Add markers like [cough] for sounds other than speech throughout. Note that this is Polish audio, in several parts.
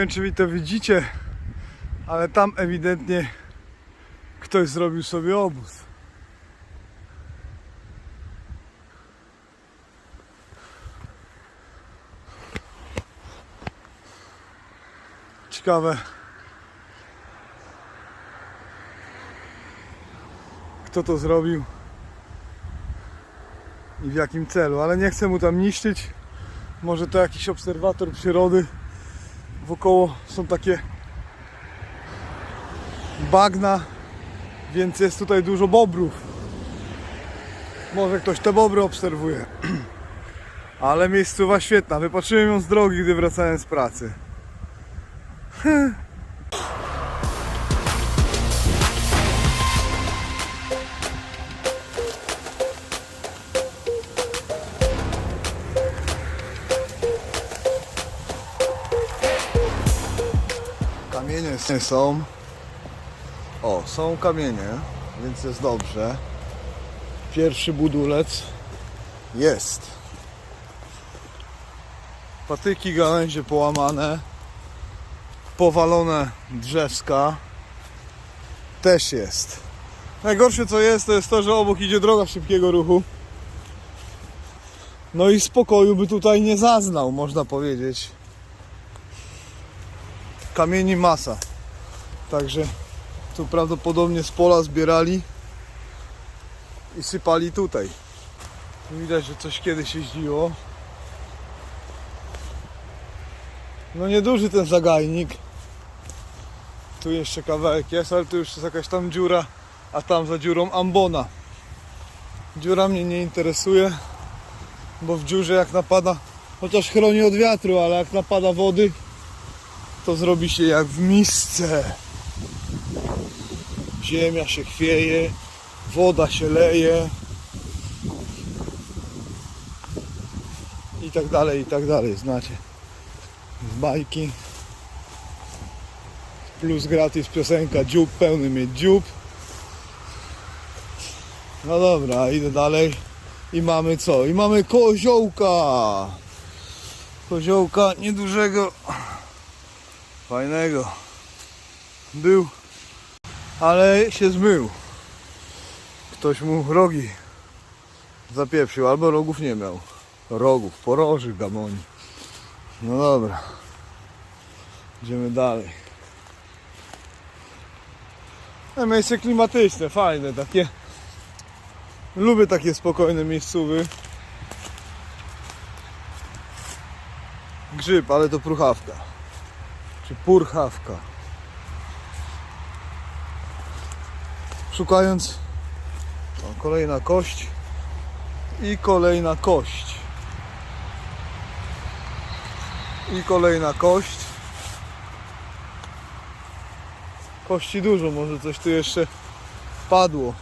Wiem, czy wy to widzicie, ale tam ewidentnie ktoś zrobił sobie obóz. Ciekawe, kto to zrobił i w jakim celu, ale nie chcę mu tam niszczyć. Może to jakiś obserwator przyrody. Wokoło są takie bagna, więc jest tutaj dużo bobrów. Może ktoś te bobry obserwuje. [clears throat] Ale miejscowa świetna. Wypatrzyłem ją z drogi, gdy wracałem z pracy. [laughs] Są. O, są kamienie, więc jest dobrze. Pierwszy budulec jest. Patyki, gałęzie połamane. Powalone drzewska też jest. Najgorsze co jest, to jest to, że obok idzie droga szybkiego ruchu. No i spokoju by tutaj nie zaznał, można powiedzieć kamieni masa. Także tu prawdopodobnie z pola zbierali i sypali tutaj. Widać, że coś kiedyś jeździło. No nieduży ten zagajnik. Tu jeszcze kawałek jest, ale tu już jest jakaś tam dziura, a tam za dziurą ambona. Dziura mnie nie interesuje, bo w dziurze jak napada, chociaż chroni od wiatru, ale jak napada wody, to zrobi się jak w misce. Ziemia się chwieje, woda się leje i tak dalej, i tak dalej, znacie. Z bajki. Plus gratis piosenka dziób, pełny mieć dziób. No dobra, idę dalej. I mamy co? I mamy koziołka. Koziołka niedużego. Fajnego. Był, ale się zmył. Ktoś mu rogi zapieprzył, albo rogów nie miał. Rogów, poroży gamoni. No dobra. Idziemy dalej. No, miejsce klimatyczne, fajne, takie. Lubię takie spokojne miejscówy. Grzyb, ale to pruchawka czy purchawka. Szukając o, kolejna kość i kolejna kość. I kolejna kość. Kości dużo, może coś tu jeszcze padło.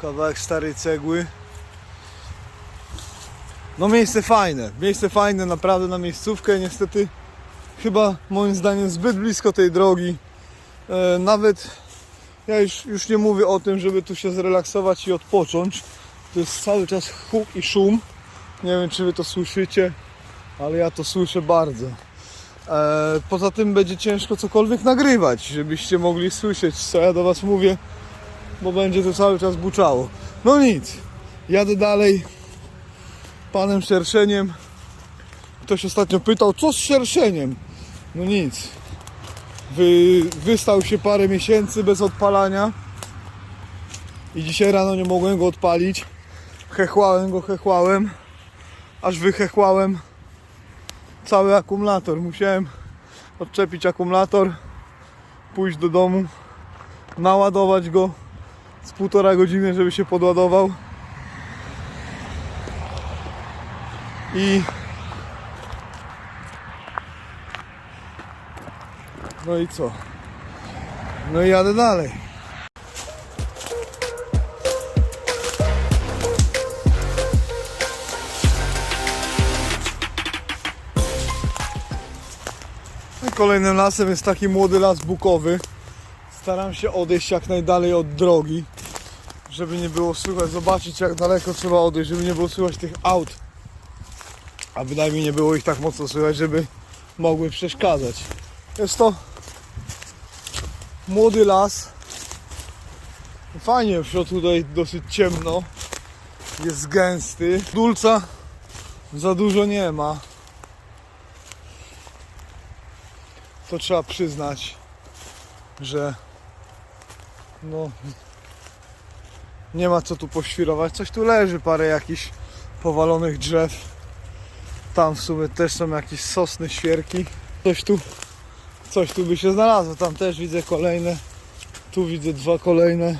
Kawałek starej cegły. No miejsce fajne, miejsce fajne naprawdę na miejscówkę, niestety chyba moim zdaniem zbyt blisko tej drogi. E, nawet ja już, już nie mówię o tym, żeby tu się zrelaksować i odpocząć. To jest cały czas huk i szum. Nie wiem czy wy to słyszycie, ale ja to słyszę bardzo. E, poza tym będzie ciężko cokolwiek nagrywać, żebyście mogli słyszeć co ja do was mówię, bo będzie to cały czas buczało. No nic, jadę dalej panem szerszeniem. Ktoś ostatnio pytał, co z szerszeniem? No nic. Wy, wystał się parę miesięcy bez odpalania. I dzisiaj rano nie mogłem go odpalić. Hechłałem go, hechłałem. Aż wyhechłałem cały akumulator. Musiałem odczepić akumulator, pójść do domu, naładować go z półtora godziny, żeby się podładował. I no i co? No i jadę dalej. No Kolejnym lasem jest taki młody las bukowy. Staram się odejść jak najdalej od drogi, żeby nie było słychać, zobaczyć jak daleko trzeba odejść, żeby nie było słychać tych aut a bynajmniej nie było ich tak mocno słychać, żeby mogły przeszkadzać. Jest to młody las. Fajnie, w środku tutaj dosyć ciemno. Jest gęsty. Dulca za dużo nie ma. To trzeba przyznać, że no nie ma co tu poświrować. Coś tu leży, parę jakichś powalonych drzew. Tam w sumie też są jakieś sosny, świerki. Coś tu, coś tu by się znalazło. Tam też widzę kolejne. Tu widzę dwa kolejne.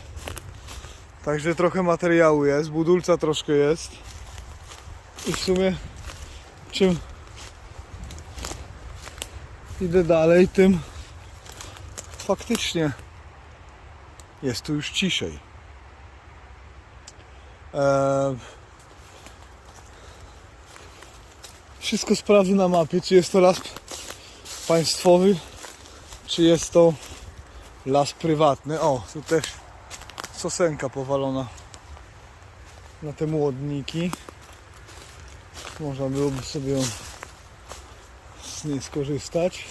Także trochę materiału jest. Budulca troszkę jest. I w sumie czym idę dalej, tym faktycznie jest tu już ciszej. Eee, wszystko sprawdzę na mapie, czy jest to las państwowy, czy jest to las prywatny. O, tu też sosenka powalona na te młodniki. Można byłoby sobie z niej skorzystać.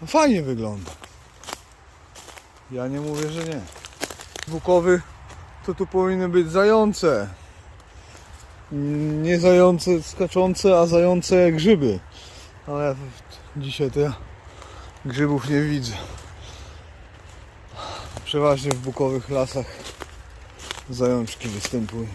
No fajnie wygląda. Ja nie mówię, że nie. Bukowy to tu powinny być zające. Nie zające skaczące, a zające grzyby. Ale dzisiaj to ja grzybów nie widzę. Przeważnie w bukowych lasach zajączki występują.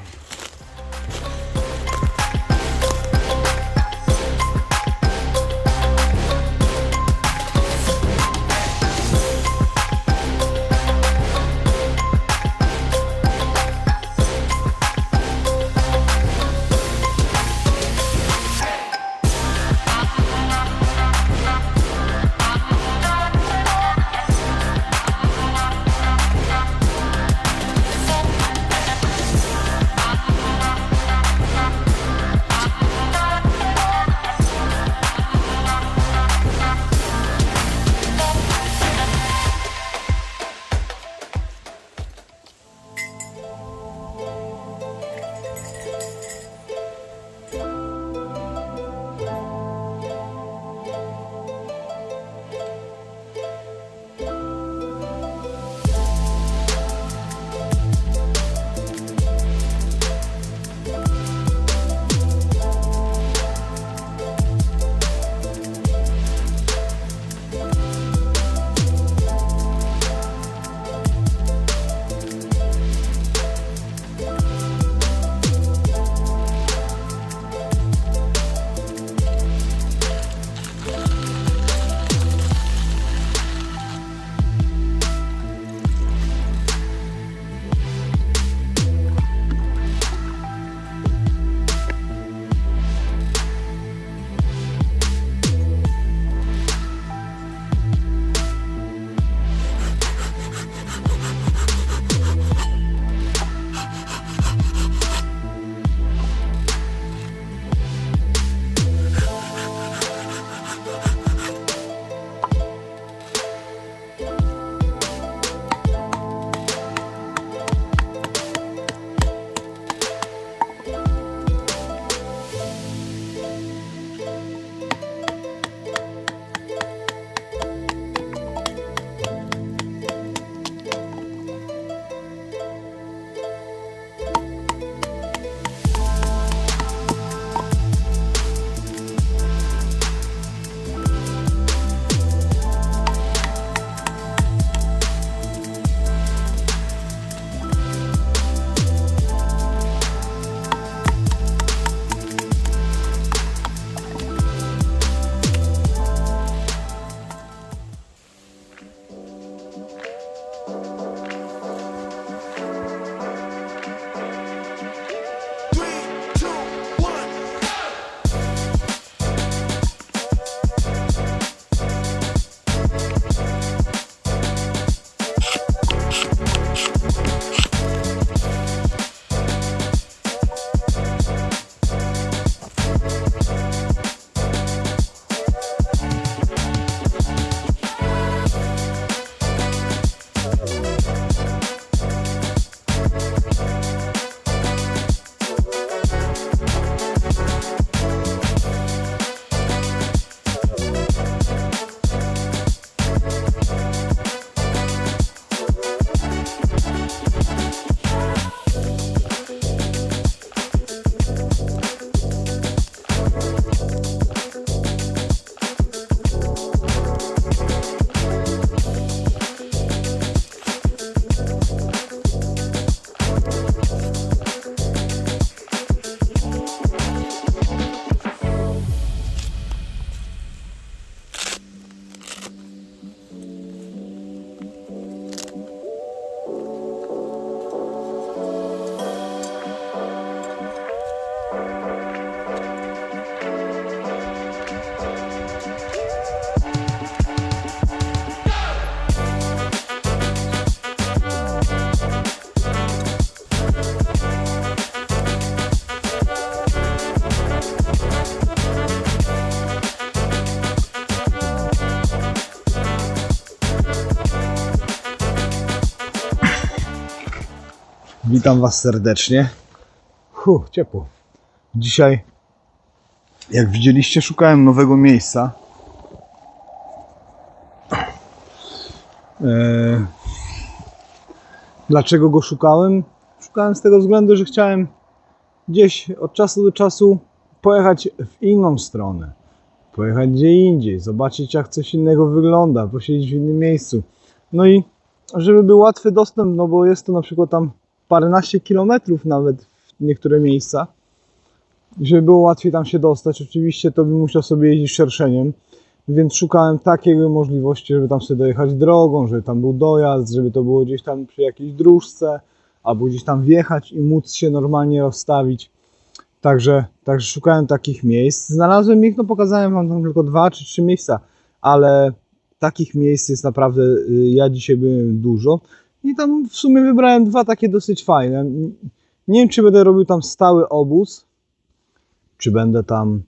Witam Was serdecznie. Huh, ciepło. Dzisiaj, jak widzieliście, szukałem nowego miejsca. Eee, dlaczego go szukałem? Szukałem z tego względu, że chciałem gdzieś od czasu do czasu pojechać w inną stronę. Pojechać gdzie indziej, zobaczyć jak coś innego wygląda, posiedzieć w innym miejscu. No i żeby był łatwy dostęp, no bo jest to na przykład tam paręnaście kilometrów nawet w niektóre miejsca. Żeby było łatwiej tam się dostać, oczywiście to bym musiał sobie jeździć szerszeniem, więc szukałem takiej możliwości, żeby tam sobie dojechać drogą, żeby tam był dojazd, żeby to było gdzieś tam przy jakiejś dróżce, albo gdzieś tam wjechać i móc się normalnie rozstawić. Także, także szukałem takich miejsc. Znalazłem ich, no pokazałem wam tam tylko dwa czy trzy miejsca, ale takich miejsc jest naprawdę, y, ja dzisiaj byłem dużo i tam w sumie wybrałem dwa takie dosyć fajne. Nie wiem, czy będę robił tam stały obóz, czy będę tam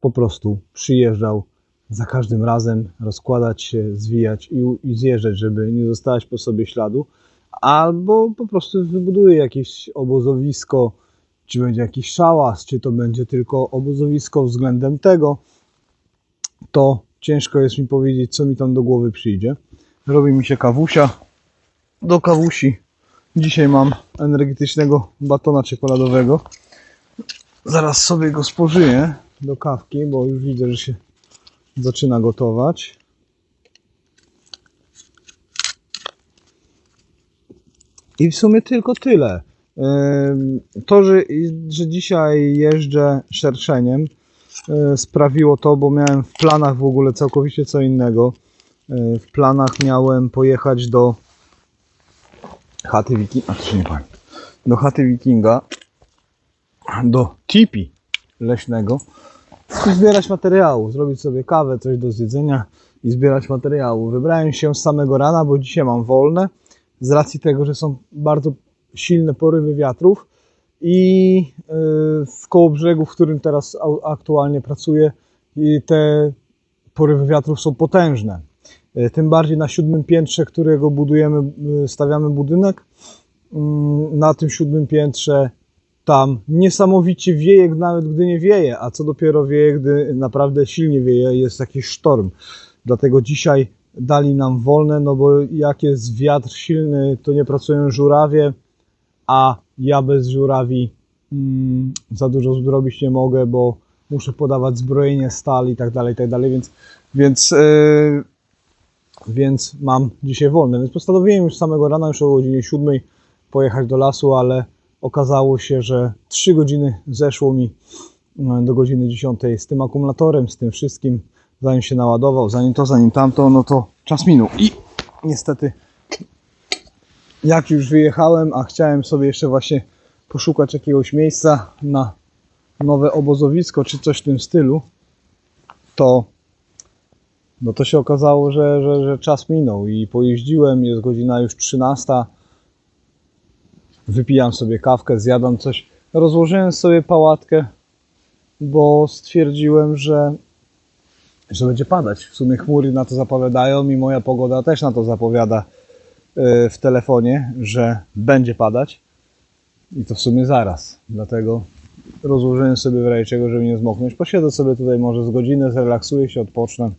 po prostu przyjeżdżał za każdym razem, rozkładać się, zwijać i, i zjeżdżać, żeby nie zostawać po sobie śladu, albo po prostu wybuduję jakieś obozowisko, czy będzie jakiś szałas, czy to będzie tylko obozowisko względem tego, to ciężko jest mi powiedzieć, co mi tam do głowy przyjdzie. Robi mi się kawusia. Do kawusi dzisiaj mam energetycznego batona czekoladowego. Zaraz sobie go spożyję do kawki, bo już widzę, że się zaczyna gotować. I w sumie tylko tyle. To, że, że dzisiaj jeżdżę szerszeniem, y, sprawiło to, bo miałem w planach w ogóle całkowicie co innego. Y, W planach miałem pojechać do chaty wikinga, do chaty wikinga, do tipi leśnego i zbierać materiału, zrobić sobie kawę, coś do zjedzenia i zbierać materiału. Wybrałem się z samego rana, bo dzisiaj mam wolne, z racji tego, że są bardzo silne porywy wiatrów i yy, w koło brzegu, w którym teraz aktualnie pracuję, te porywy wiatrów są potężne. Yy, Tym bardziej na siódmym piętrze, którego budujemy, yy, stawiamy budynek. Mm, Na tym siódmym piętrze tam niesamowicie wieje, nawet gdy nie wieje, a co dopiero wieje, gdy naprawdę silnie wieje, jest jakiś sztorm. Dlatego dzisiaj dali nam wolne, no bo jak jest wiatr silny, to nie pracują żurawie, a ja bez żurawi mm, za dużo zrobić nie mogę, bo muszę podawać zbrojenie, stal i tak dalej, i tak dalej, więc, więc, yy, więc mam dzisiaj wolne. Więc postanowiłem już samego rana, już o godzinie 7 pojechać do lasu, ale okazało się, że 3 godziny zeszło mi e, do godziny 10 z tym akumulatorem, z tym wszystkim, zanim się naładował, zanim to, zanim tamto, no to czas minął. I niestety, jak już wyjechałem, a chciałem sobie jeszcze właśnie poszukać jakiegoś miejsca na nowe obozowisko, czy coś w tym stylu, to no to się okazało, że, że, że czas minął i pojeździłem, jest godzina już 13, wypijam sobie kawkę, zjadam coś. Rozłożyłem sobie pałatkę, bo stwierdziłem, że, że będzie padać. W sumie chmury na to zapowiadają i moja pogoda też na to zapowiada e, w telefonie, że będzie padać. I to w sumie zaraz. Dlatego rozłożyłem sobie w razie czego, żeby nie zmoknąć. Posiedzę sobie tutaj może z godzinę, zrelaksuję się, odpocznę.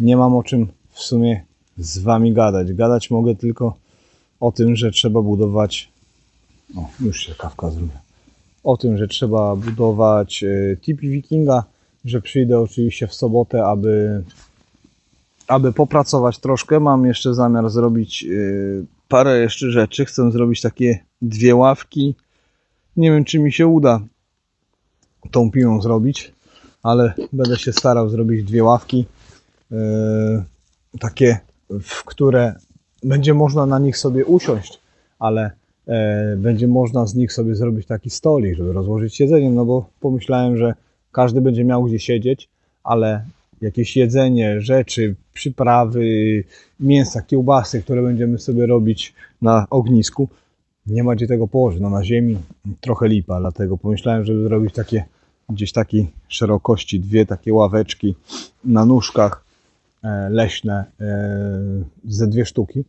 Nie mam o czym w sumie z wami gadać. Gadać mogę tylko o tym, że trzeba budować o, już się kawka zrobiła. O tym, że trzeba budować e, tipi wikinga, że przyjdę oczywiście w sobotę, aby, aby popracować troszkę. Mam jeszcze zamiar zrobić e, parę jeszcze rzeczy. Chcę zrobić takie dwie ławki. Nie wiem, czy mi się uda tą piłą zrobić, ale będę się starał zrobić dwie ławki. E, takie, w które będzie można na nich sobie usiąść, ale e, będzie można z nich sobie zrobić taki stolik, żeby rozłożyć siedzenie, no bo pomyślałem, że każdy będzie miał gdzie siedzieć, ale jakieś jedzenie, rzeczy, przyprawy, mięsa, kiełbasy, które będziemy sobie robić na ognisku, nie ma gdzie tego położyć, no na ziemi trochę lipa, dlatego pomyślałem, żeby zrobić takie gdzieś takiej szerokości, dwie takie ławeczki na nóżkach leśne, e, ze dwie sztuki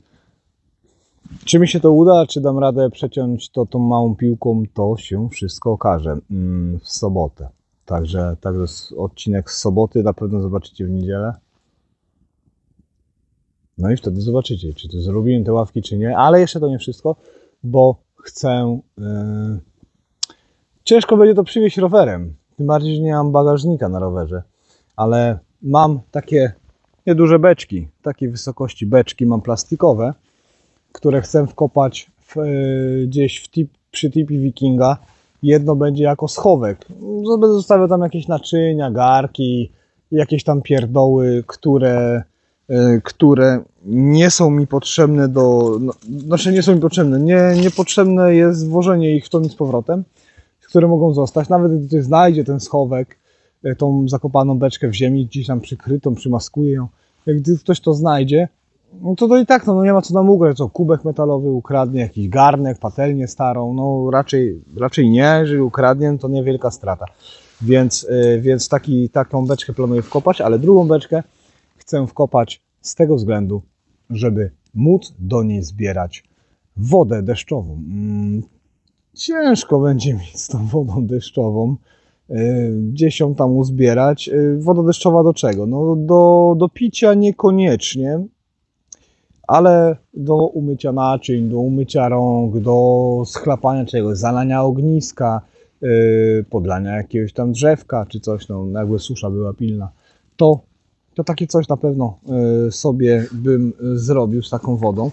Czy mi się to uda, czy dam radę przeciąć to tą małą piłką, to się wszystko okaże mm, w sobotę. Także, także odcinek z soboty na pewno zobaczycie w niedzielę. No i wtedy zobaczycie, czy to zrobiłem te ławki, czy nie. Ale jeszcze to nie wszystko, bo chcę. Yy... Ciężko będzie to przywieźć rowerem. Tym bardziej, że nie mam bagażnika na rowerze. Ale mam takie nieduże beczki, takiej wysokości beczki mam plastikowe, które chcę wkopać w, yy, gdzieś w tip, przy tipi wikinga. Jedno będzie jako schowek. No, Będę zostawiał tam jakieś naczynia, garki, jakieś tam pierdoły, które y, które nie są mi potrzebne do. No, znaczy nie są mi potrzebne. Nie, niepotrzebne jest włożenie ich w to z powrotem, które mogą zostać. Nawet gdy znajdzie ten schowek, tą zakopaną beczkę w ziemi, gdzieś tam przykrytą, przymaskuje ją. Jak gdy ktoś to znajdzie, no to, to i tak no, no nie ma co nam ugrać. Co kubek metalowy ukradnie, jakiś garnek, patelnię starą. No raczej, raczej nie. Jeżeli ukradnie, to niewielka strata. Więc, y, więc taki, taką beczkę planuję wkopać, ale drugą beczkę chcę wkopać z tego względu, żeby móc do niej zbierać wodę deszczową. Mm, Ciężko będzie mi z tą wodą deszczową gdzieś ją tam uzbierać. Y, Woda deszczowa do czego? No do, do picia niekoniecznie, ale do umycia naczyń, do umycia rąk, do schlapania czegoś, zalania ogniska, y, podlania jakiegoś tam drzewka czy coś, no jakby susza była pilna. To to takie coś na pewno y, sobie bym y, zrobił z taką wodą.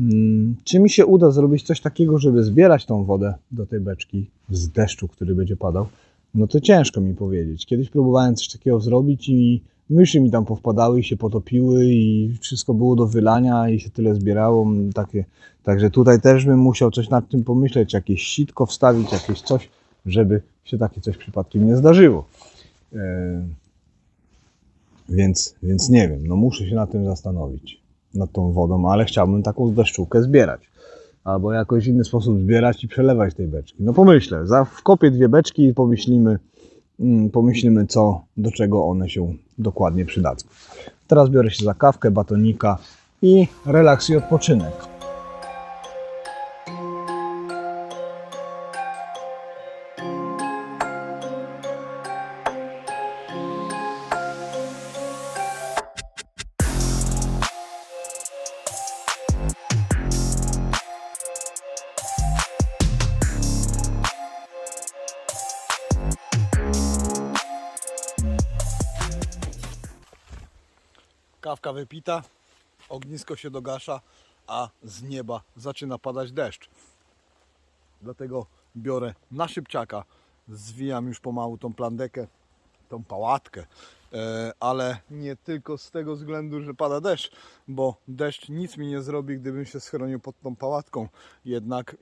Mm, Czy mi się uda zrobić coś takiego, żeby zbierać tą wodę do tej beczki z deszczu, który będzie padał? No to ciężko mi powiedzieć. Kiedyś próbowałem coś takiego zrobić i myszy mi tam powpadały i się potopiły i wszystko było do wylania i się tyle zbierało. Takie. Także tutaj też bym musiał coś nad tym pomyśleć, jakieś sitko wstawić, jakieś coś, żeby się takie coś przypadkiem nie zdarzyło. E, więc, więc nie wiem, no muszę się nad tym zastanowić, nad tą wodą, ale chciałbym taką deszczułkę zbierać. Albo jakoś inny sposób zbierać i przelewać tej beczki. No pomyślę, za, wkopię dwie beczki i pomyślimy, mm, pomyślimy co, do czego one się dokładnie przydadzą. Teraz biorę się za kawkę, batonika i relaks i odpoczynek. Wypita, ognisko się dogasza, a z nieba zaczyna padać deszcz. Dlatego biorę na szybciaka, zwijam już pomału tą plandekę, tą pałatkę, e, ale nie tylko z tego względu, że pada deszcz, bo deszcz nic mi nie zrobi, gdybym się schronił pod tą pałatką. Jednak e,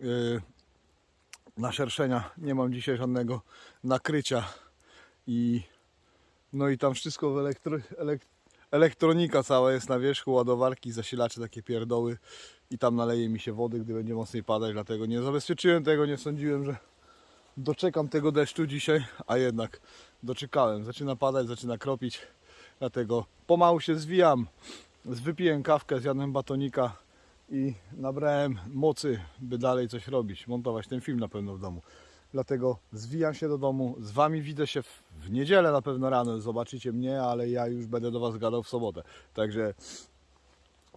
na szerszenia nie mam dzisiaj żadnego nakrycia i no i tam wszystko w elektro, elek, elektronika cała jest na wierzchu, ładowarki, zasilacze, takie pierdoły i tam naleje mi się wody, gdy będzie mocniej padać, dlatego nie zabezpieczyłem tego, nie sądziłem, że doczekam tego deszczu dzisiaj, a jednak doczekałem. Zaczyna padać, zaczyna kropić, dlatego pomału się zwijam, wypiłem kawkę, zjadłem batonika i nabrałem mocy, by dalej coś robić, montować ten film na pewno w domu. Dlatego zwijam się do domu. Z Wami widzę się w, w niedzielę na pewno rano. Zobaczycie mnie, ale ja już będę do Was gadał w sobotę. Także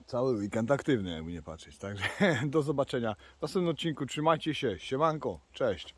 cały weekend aktywny, jakby nie patrzeć. Także [laughs] do zobaczenia w następnym odcinku. Trzymajcie się. Siemanko. Cześć.